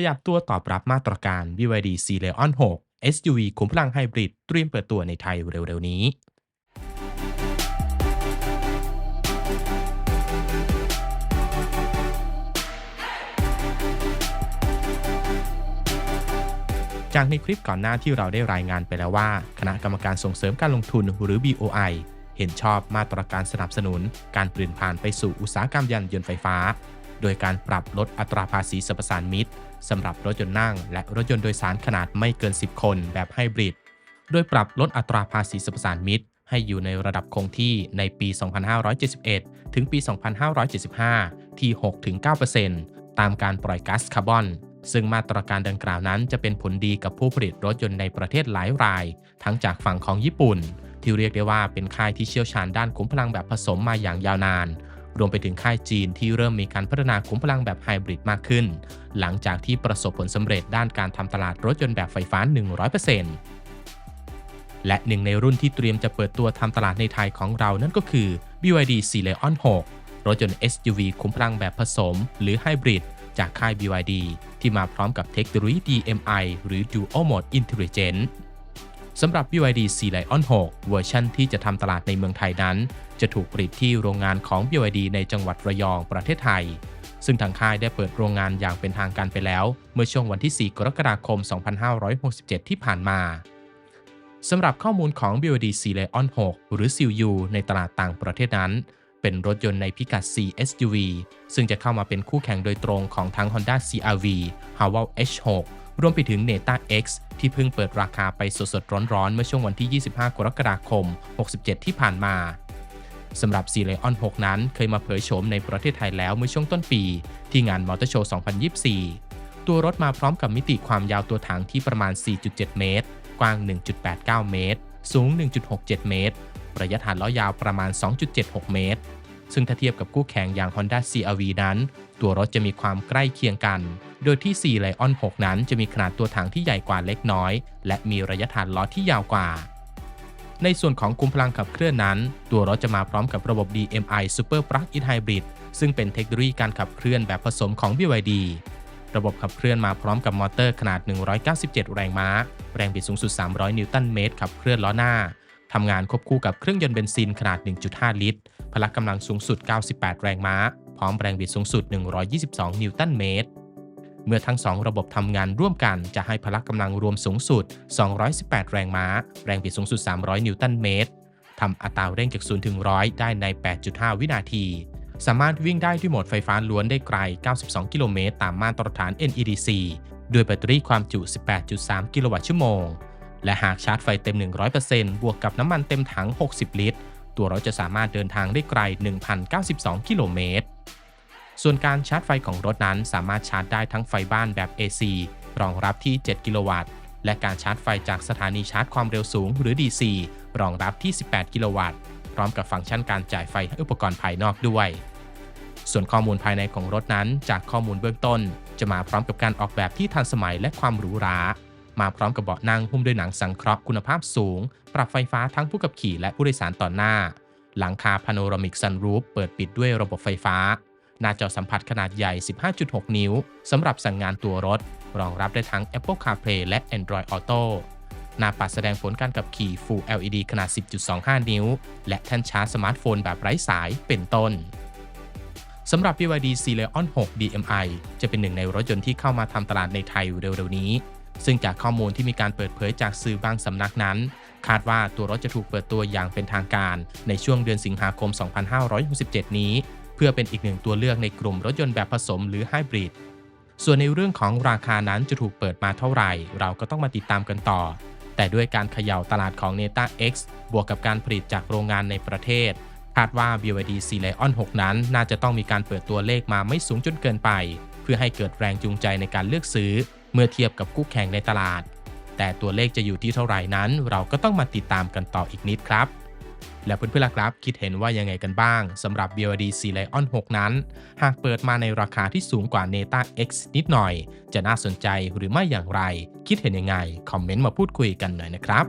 ขยับตัวตอบรับมาตรการ BYD C Leon 6 SUV ขุมพลังไฮบริดเตรียมเปิดตัวในไทยเร็วๆนี้จากในคลิปก่อนหน้าที่เราได้รายงานไปแล้วว่า คณะกรรมการส่งเสริมการลงทุนหรือ BOI เห็นชอบมาตรการสนับสนุน การเปลี่ยนผ่านไปสู่อุตสาหกรรมยานยนต์ไฟฟ้า โดยการปรับลดอัตราภาษีสรรพสานมิตรสำหรับรถยนต์นั่ง และรถยนต์โดยสารขนาดไม่เกิน 10 คนแบบไฮบริด โดยปรับลดอัตราภาษีสรรพสานมิตร ให้อยู่ในระดับคงที่ในปี 2571 ถึงปี 2575 ที่ 6-9%ตามการปล่อยก๊าซคาร์บอน ซึ่งมาตรการดังกล่าวนั้นจะเป็นผลดีกับผู้ผลิตรถยนต์ในประเทศหลายราย ทั้งจากฝั่งของญี่ปุ่น ที่เรียกได้ว่าเป็นค่ายที่เชี่ยวชาญด้านขุมพลังแบบผสมมาอย่างยาวนาน รวมไปถึงค่ายจีนที่เริ่มมีการพัฒนาขุมพลังแบบไฮบริดมากขึ้น หลังจากที่ประสบผลสำเร็จด้านการทำตลาดรถยนต์แบบไฟฟ้า 100%และหนึ่งในรุ่นที่เตรียมจะเปิดตัวทำตลาดในไทยของเรานั่นก็คือ BYD C Leon 6 รถยนต์ SUV ขุมพลังแบบผสม หรือไฮบริดจากค่าย BYD ที่มาพร้อมกับเทคโนโลยี DMI หรือ Dual Mode Intelligence สำหรับ BYD C Lion 6 เวอร์ชันที่จะทำตลาดในเมืองไทยนั้น จะถูกผลิตที่โรงงานของ BYD ในจังหวัดระยองประเทศไทย ซึ่งทางค่ายได้เปิดโรงงานอย่างเป็นทางการไปแล้ว เมื่อช่วงวันที่ 4 กรกฎาคม 2567 ที่ผ่านมาสำหรับข้อมูลของ BYD C Lion 6 หรือ CU ในตลาดต่างประเทศนั้น เป็นรถยนต์ในพิกัด C SUV ซึ่งจะเข้ามาเป็นคู่แข่งโดยตรงของทั้ง Honda CR-V, h a w a l H6 รวมไปถึง Neta X ที่เพิ่งเปิดราคาไปสดๆ ร้อนๆ เมื่อช่วงวันที่ 25 กรกฎาคม 67 ที่ผ่านมาสำหรับ c l e o n 6นั้นเคยมาเผยโฉมในประเทศไทยแล้วเมื่อช่วงต้นปี ที่งานมอเตอร์โชว์ 2024 ตัวรถมาพร้อมกับมิติความยาวตัวถังที่ประมาณ 4.7 เมตร กว้าง 1.89 เมตร สูง 1.67 เมตร ระยะฐานล้อยาวประมาณ 2.76 เมตร ซึ่งถ้าเทียบกับคู่แข่งอย่าง Honda CR-V นั้น ตัวรถจะมีความใกล้เคียงกัน โดยที่ 4 Lion 6 นั้นจะมีขนาดตัวถังที่ใหญ่กว่าเล็กน้อย และมีระยะฐานล้อที่ยาวกว่า ในส่วนของคุมพลังขับเคลื่อนนั้น ตัวรถจะมาพร้อมกับระบบ DMI Super Plug-in Hybrid ซึ่งเป็นเทคโนโลยีการขับเคลื่อนแบบผสมของ BYD ระบบขับเคลื่อนมาพร้อมกับมอเตอร์ขนาด 197 แรงม้า แรงบิดสูงสุด 300 นิวตันเมตร ขับเคลื่อนล้อหน้า ทำงานควบคู่กับเครื่องยนต์เบนซินขนาด 1.5 ลิตร พละกำลังสูงสุด 98 แรงม้า พร้อมแรงบิดสูงสุด 122 นิวตันเมตร เมื่อทั้ง 2 ระบบทำงานร่วมกันจะให้พละกำลังรวมสูงสุด 218 แรงม้า แรงบิดสูงสุด 300 นิวตันเมตรทำอัตราเร่งจาก0ถึง100 ได้ใน 8.5 วินาที สามารถวิ่งได้ด้วยโหมดไฟฟ้าล้วนได้ไกล 92 กิโลเมตรตามมาตรฐาน NEDC ด้วยแบตเตอรี่ความจุ 18.3 กิโลวัตต์ชั่วโมง และหากชาร์จไฟเต็ม 100%บวกกับน้ำมันเต็มถัง 60 ลิตร ตัวรถจะสามารถเดินทางได้ไกล 1,092 กิโลเมตร ส่วนการชาร์จไฟของรถนั้นสามารถชาร์จได้ทั้งไฟบ้านแบบ AC รองรับที่ 7 กิโลวัตต์ และการชาร์จไฟจากสถานีชาร์จความเร็วสูงหรือ DC รองรับที่ 18 กิโลวัตต์ พร้อมกับฟังก์ชันการจ่ายไฟให้อุปกรณ์ภายนอกด้วย ส่วนข้อมูลภายในของรถนั้น จากข้อมูลเบื้องต้น จะมาพร้อมกับการออกแบบที่ทันสมัยและความหรูหรา มาพร้อมกับเบาะนั่งหุ้มด้วยหนังสังเคราะห์คุณภาพสูง ปรับไฟฟ้าทั้งผู้ขับขี่และผู้โดยสารต่อหน้า หลังคาพาโนรามิกซันรูฟเปิดปิดด้วยระบบไฟฟ้า หน้าจอสัมผัสขนาดใหญ่ 15.6 นิ้ว สำหรับสั่งงานตัวรถ รองรับได้ทั้ง Apple CarPlay และ Android Auto หน้าปัดแสดงผลการขับขี่ Full LED ขนาด 10.25 นิ้ว และแท่นชาร์จสมาร์ทโฟนแบบไร้สายเป็นต้นสำหรับ BYD C Leon 6 DMI จะเป็นหนึ่งในรถยนต์ที่เข้ามาทำตลาดในไทยเร็วๆนี้ ซึ่งจากข้อมูลที่มีการเปิดเผยจากสื่อบางสำนักนั้น คาดว่าตัวรถจะถูกเปิดตัวอย่างเป็นทางการ ในช่วงเดือนสิงหาคม 2567 นี้ เพื่อเป็นอีกหนึ่งตัวเลือกในกลุ่มรถยนต์แบบผสมหรือไฮบริดส่วนในเรื่องของราคานั้นจะถูกเปิดมาเท่าไหร่ เราก็ต้องมาติดตามกันต่อ แต่ด้วยการเขย่าตลาดของ Neta X บวกกับการผลิตจากโรงงานในประเทศ คาดว่า BYD C Lion 6 นั้น น่าจะต้องมีการเปิดตัวเลขมาไม่สูงจนเกินไป เพื่อให้เกิดแรงจูงใจในการเลือกซื้อ มื่อเทียบกับคู่แข่งในตลาด แต่ตัวเลขจะอยู่ที่เท่าไหร่นั้น เราก็ต้องมาติดตามกันต่ออีกนิดครับ และเพื่อนๆล่ะครับ คิดเห็นว่ายังไงกันบ้างสำหรับ BYD C Lion 6 นั้น หากเปิดมาในราคาที่สูงกว่า Neta X นิดหน่อย จะน่าสนใจหรือไม่อย่างไร คิดเห็นยังไง คอมเมนต์มาพูดคุยกันหน่อยนะครับ